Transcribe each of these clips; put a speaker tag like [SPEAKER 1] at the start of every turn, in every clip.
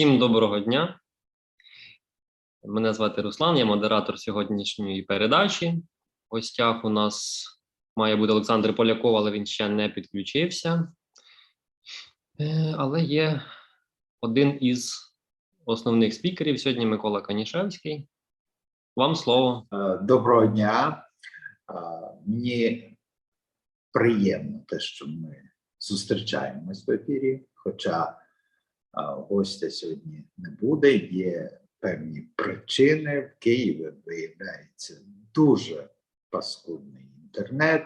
[SPEAKER 1] Всім доброго дня. Мене звати Руслан, я модератор сьогоднішньої передачі. В гостях у нас має бути Олександр Поляков, але він ще не підключився. Е, Але є один із основних спікерів сьогодні Микола Канішевський. Вам слово.
[SPEAKER 2] Е, Доброго дня. Е, Мені приємно те, що ми зустрічаємось в ефірі, хоча гостя сьогодні не буде. Є певні причини. В Києві виявляється дуже паскудний інтернет,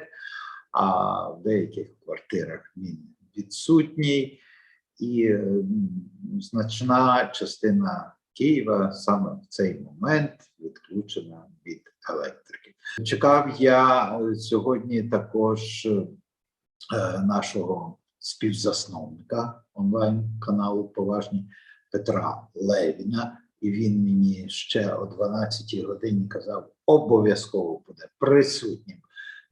[SPEAKER 2] а в деяких квартирах він відсутній, і значна частина Києва саме в цей момент відключена від електрики. Чекав я е, сьогодні також е, нашого співзасновника онлайн-каналу Поважні Петра Левіна, і він мені ще о 12 годині казав, обов'язково буде присутнім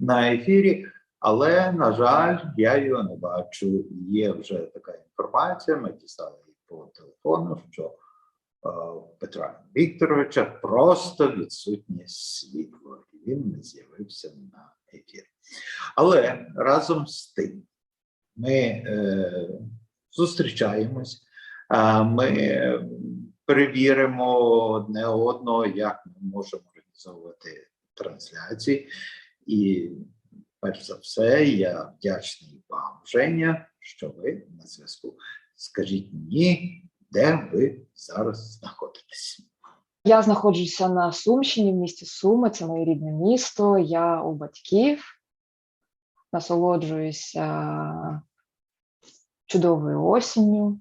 [SPEAKER 2] на ефірі. Але, на жаль, я його не бачу. Є вже така інформація. Ми дістали по телефону, що е, Петра Вікторовича просто відсутнє світло, він не з'явився на ефір. Але разом з тим ми е, зустрічаємось, а ми перевіримо одне одного, як ми можемо організовувати трансляції. І перш за все, я вдячний вам, Женя, що ви на зв'язку. Скажіть мені, де ви зараз знаходитесь?
[SPEAKER 3] Я знаходжуся на Сумщині, в місті Суми, це моє рідне місто. Я у батьків насолоджуюся чудовою осінню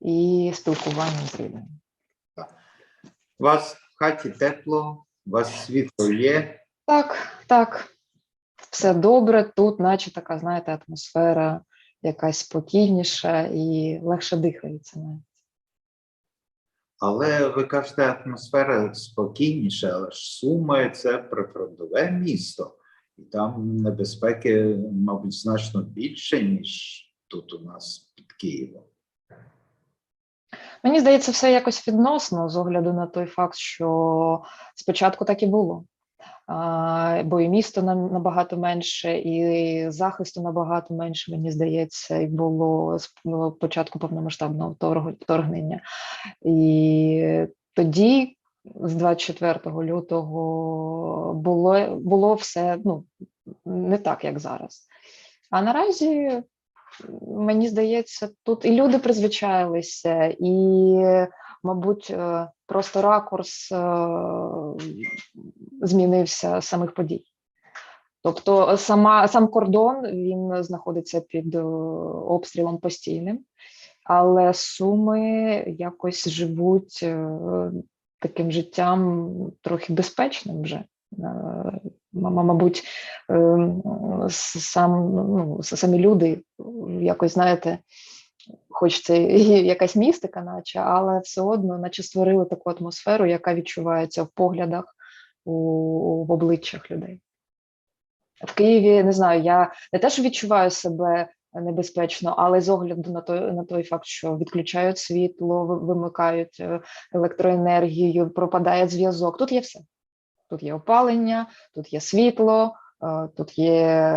[SPEAKER 3] і спілкуванням з рідними.
[SPEAKER 2] У вас в хаті тепло, у вас світло є.
[SPEAKER 3] Так, так, все добре. Тут, наче така, знаєте, атмосфера якась спокійніша і легше дихається. навіть.
[SPEAKER 2] Але ви кажете, атмосфера спокійніша, але ж Суми це прифронтове місто, і там небезпеки, мабуть, значно більше, ніж тут у нас під Києвом.
[SPEAKER 3] Мені здається, все якось відносно з огляду на той факт, що спочатку так і було. Бо і місто набагато менше, і захисту набагато менше, мені здається, і було з початку повномасштабного вторгнення. І тоді, з 24 лютого, було, було все ну, не так, як зараз. А наразі мені здається, тут і люди призвичаїлися, і, мабуть, е, просто ракурс е, змінився самих подій. Тобто, сама, сам кордон він знаходиться під е, обстрілом постійним, але суми якось живуть е, таким життям трохи безпечним вже. Е, Мабуть, е, сам, ну, самі люди якось, знаєте, хоч це якась містика, наче, але все одно, наче створили таку атмосферу, яка відчувається в поглядах у, в обличчях людей. В Києві не знаю, я не те, що відчуваю себе небезпечно, але з огляду на той, на той факт, що відключають світло, вимикають е, електроенергію, пропадає зв'язок. Тут є все. Тут є опалення, тут є світло, е, тут є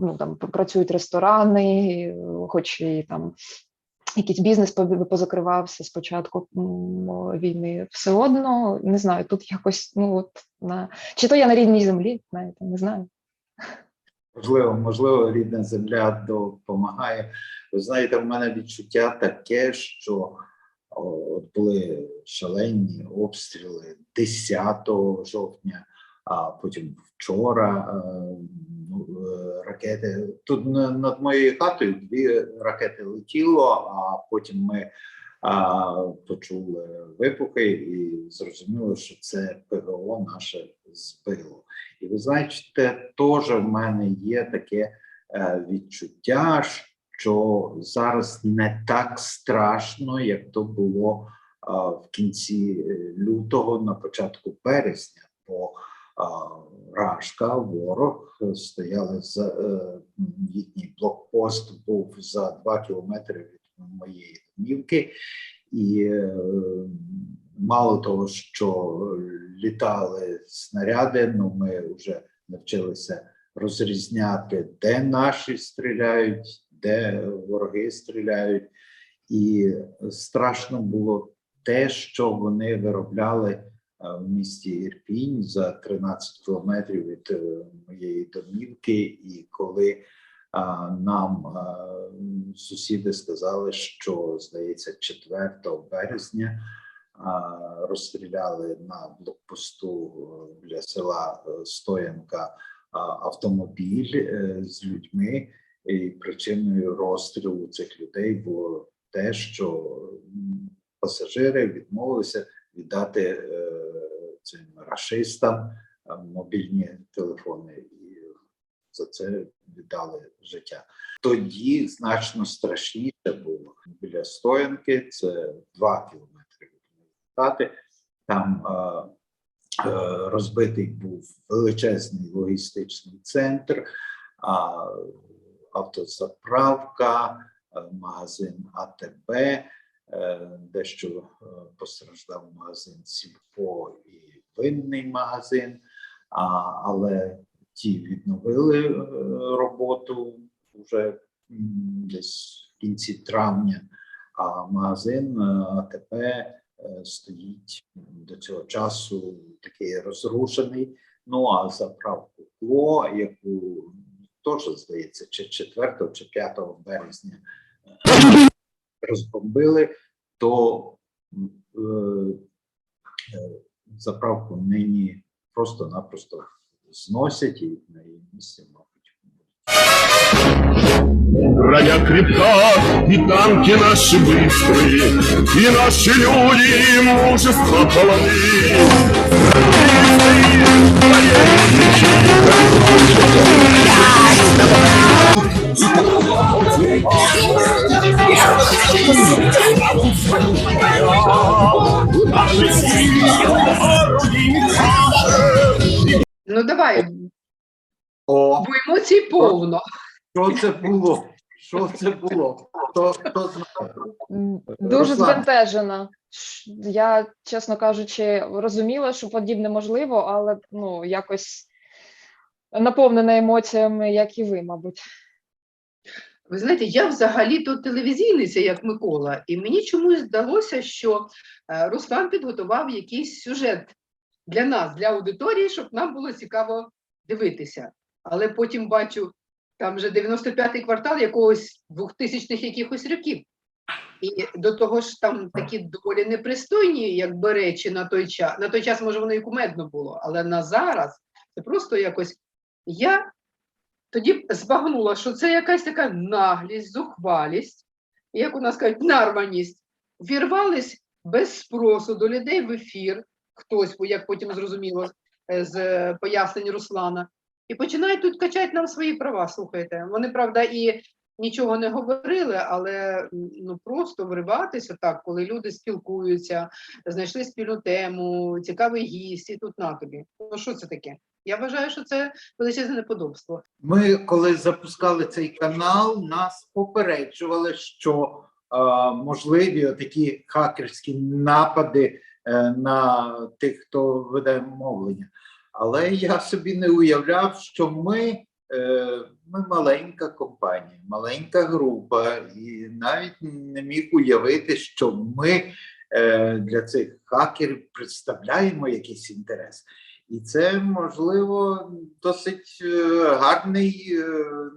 [SPEAKER 3] ну, там працюють ресторани, хоч і там якийсь бізнес позакривався з початку війни. Все одно не знаю, тут якось ну от на чи то я на рідній землі, знаєте, не знаю.
[SPEAKER 2] Можливо, можливо, рідна земля допомагає. Ви знаєте, в мене відчуття таке, що от були шалені обстріли 10 жовтня, а потім вчора е, ну, е, ракети. Тут над моєю хатою дві ракети летіло, а потім ми а, почули вибухи і зрозуміло, що це ПВО наше збило. І ви знаєте, теж в мене є таке е, відчуття, що зараз не так страшно, як то було е, в кінці е, лютого, на початку березня, бо Рашка, ворог стояли за їхній блокпост був за два кілометри від моєї домівки, і мало того, що літали снаряди, ну ми вже навчилися розрізняти, де наші стріляють, де вороги стріляють. І страшно було те, що вони виробляли е, в місті Ірпінь за 13 кілометрів від е, моєї домівки. І коли нам сусіди сказали, що здається, 4 березня розстріляли на блокпосту е, біля села е, Стоянка автомобіль е, з людьми, і причиною розстрілу цих людей було те, що пасажири відмовилися віддати е, цим рашистам е, мобільні телефони і за це віддали життя. Тоді значно страшніше було біля стоянки. Це два кілометри хати. Там е, е, розбитий був величезний логістичний центр, а, автозаправка, е, магазин АТБ, е, дещо е, постраждав магазин Сільпо і винний магазин, а, але ті відновили роботу вже десь в кінці травня, а магазин е, стоїть до цього часу такий розрушений. Ну а заправку КЛО, яку теж здається, чи 4 чи 5 березня е, розбомбили, то е, е, заправку нині просто-напросто зносять і на її місці.
[SPEAKER 4] Броня крепка, и танки наши быстрые, И наши люди мужество полны.
[SPEAKER 5] Ну давай,
[SPEAKER 2] О,
[SPEAKER 5] бо емоцій повно.
[SPEAKER 2] що це було? Що це було? Хто, хто знає?
[SPEAKER 3] Дуже
[SPEAKER 2] Руслан.
[SPEAKER 3] збентежена. Я, чесно кажучи, розуміла, що подібне можливо, але ну якось наповнена емоціями, як і ви, мабуть.
[SPEAKER 5] Ви знаєте, я взагалі-то телевізійниця, як Микола, і мені чомусь здалося, що е, Руслан підготував якийсь сюжет для нас, для аудиторії, щоб нам було цікаво дивитися. Але потім бачу, там вже 95-й квартал якогось 2000-х якихось років. І до того ж там такі доволі непристойні, якби речі на той час. На той час, може, воно і кумедно було, але на зараз це просто якось. Я тоді збагнула, що це якась така наглість, зухвалість, як у нас кажуть, нарваність. Вірвались без спросу до людей в ефір, хтось, як потім зрозуміло е, з е, пояснень Руслана, і починають тут качати нам свої права. Слухайте, вони, правда, і нічого не говорили, але ну просто вриватися так, коли люди спілкуються, знайшли спільну тему, цікавий гість, і тут на тобі. Ну що це таке? Я вважаю, що це величезне неподобство.
[SPEAKER 2] Ми, коли запускали цей канал, нас попереджували, що е, можливі такі хакерські напади е, на тих, хто веде мовлення. Але я собі не уявляв, що ми, е, ми маленька компанія, маленька група, і навіть не міг уявити, що ми е, для цих хакерів представляємо якийсь інтерес. І це можливо досить е, гарний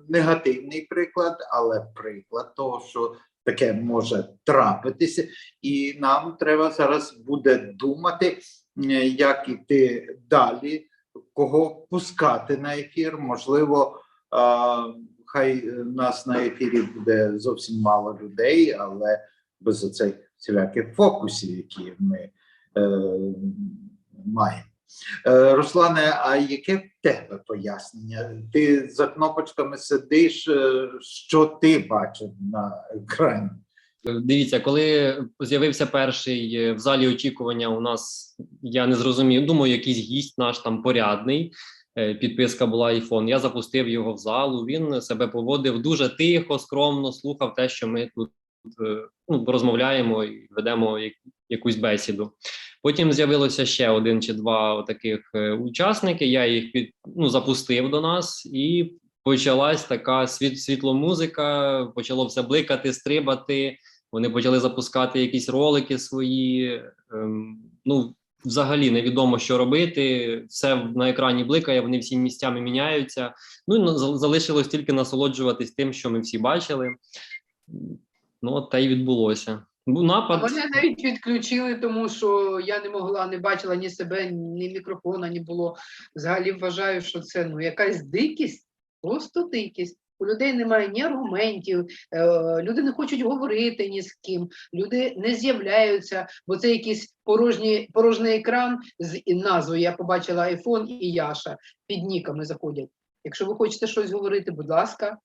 [SPEAKER 2] негативний приклад, але приклад того, що таке може трапитися, і нам треба зараз буде думати, як іти далі, кого пускати на ефір. Можливо, хай нас на ефірі буде зовсім мало людей, але без оцих всіляких фокусів, які ми е, маємо. Е, Руслане, а яке в тебе пояснення? Ти за кнопочками сидиш, е, що ти бачив на екрані?
[SPEAKER 1] Дивіться, коли з'явився перший е, в залі очікування, у нас я не зрозумів. Думаю, якийсь гість наш там порядний. е, Підписка була iPhone. Я запустив його в залу. Він себе поводив дуже тихо, скромно, слухав те, що ми тут е, ну, розмовляємо і ведемо якусь бесіду. Потім з'явилося ще один чи два таких учасники. Я їх під, ну, запустив до нас, і почалась така світ, світломузика, почало все бликати, стрибати. Вони почали запускати якісь ролики свої. Ем, ну, взагалі невідомо, що робити. Все на екрані бликає, вони всі місцями міняються. Ну залишилось тільки насолоджуватись тим, що ми всі бачили. Ну, те й відбулося. Був напад.
[SPEAKER 5] Мене навіть відключили, тому що я не могла, не бачила ні себе, ні мікрофона, ні було. Взагалі вважаю, що це ну якась дикість, просто дикість. У людей немає ні аргументів, е, люди не хочуть говорити ні з ким, люди не з'являються, бо це якийсь порожній, порожній екран з назвою. Я побачила айфон і Яша під ніками заходять. Якщо ви хочете щось говорити, будь ласка,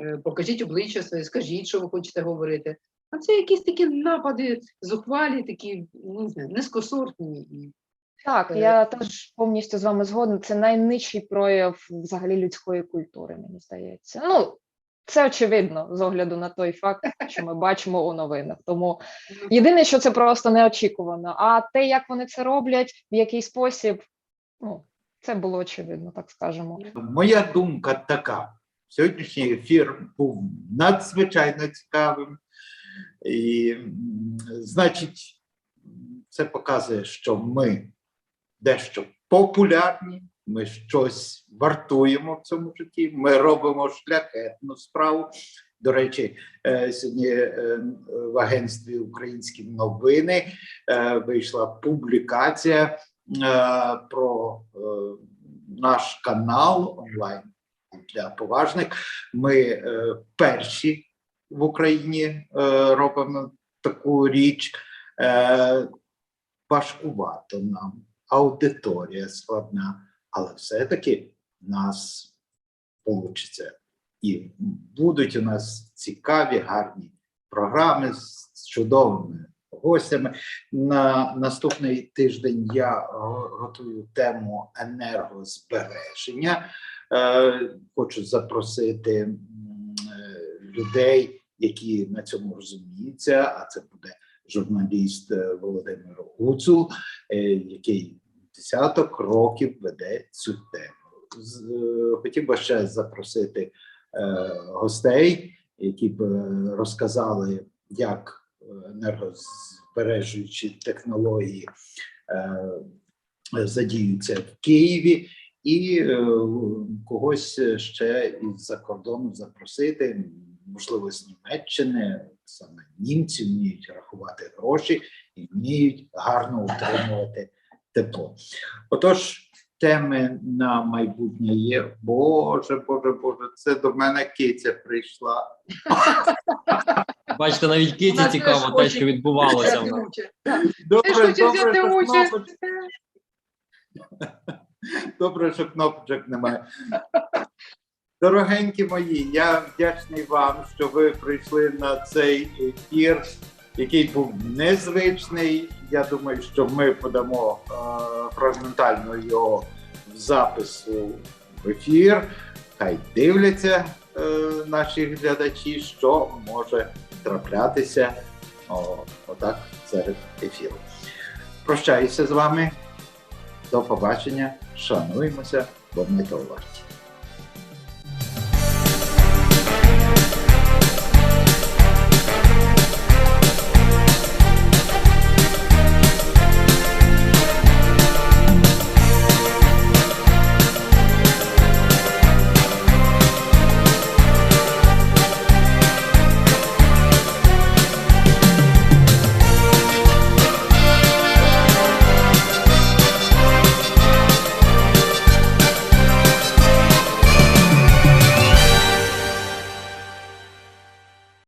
[SPEAKER 5] е, покажіть обличчя своє, скажіть, що ви хочете говорити. А це якісь такі напади зухвалі, такі ну, не знаю, низькосортні.
[SPEAKER 3] Так,
[SPEAKER 5] Е,
[SPEAKER 3] я теж повністю з вами згодна. Це найнижчий прояв взагалі людської культури, мені здається. Ну, це очевидно з огляду на той факт, що ми бачимо у новинах. Тому єдине, що це просто неочікувано. А те, як вони це роблять, в який спосіб, ну, це було очевидно, так скажемо.
[SPEAKER 2] Моя думка така: сьогоднішній ефір був надзвичайно цікавим, і, значить, це показує, що ми дещо популярні, ми щось вартуємо в цьому житті, ми робимо шляхетну справу. До речі, е, сьогодні е, в агентстві Українські новини е, вийшла публікація про наш канал онлайн для поважних. Ми перші в Україні робимо таку річ. Важкувато нам, аудиторія складна, але все-таки нас вийде. І будуть у нас цікаві, гарні програми з чудовими гостями. На наступний тиждень я готую тему енергозбереження. Е, хочу запросити е, людей, які на цьому розуміються. А це буде журналіст е, Володимир Гуцул, е, який десяток років веде цю тему. Е, Хотів би ще запросити гостей, які б розказали, як енергозбережуючі технології задіються в Києві, і когось ще із-за кордону запросити, можливо, з Німеччини, саме німці вміють рахувати гроші і вміють гарно утримувати тепло. Отож, теми на майбутнє є. Боже, Боже, Боже, це до мене киця прийшла.
[SPEAKER 1] Бачите, навіть киті
[SPEAKER 5] теж
[SPEAKER 1] цікаво те, що відбувалося в нас.
[SPEAKER 2] Добре, що. Добре, що кнопочок немає. Дорогенькі мої, я вдячний вам, що ви прийшли на цей ефір, який був незвичний. Я думаю, що ми подамо е, фрагментально його в запису в ефір. Хай дивляться е, наші глядачі, що може траплятися о, отак серед ефіру. Прощаюся з вами. До побачення. Шануємося, бо ми того варті.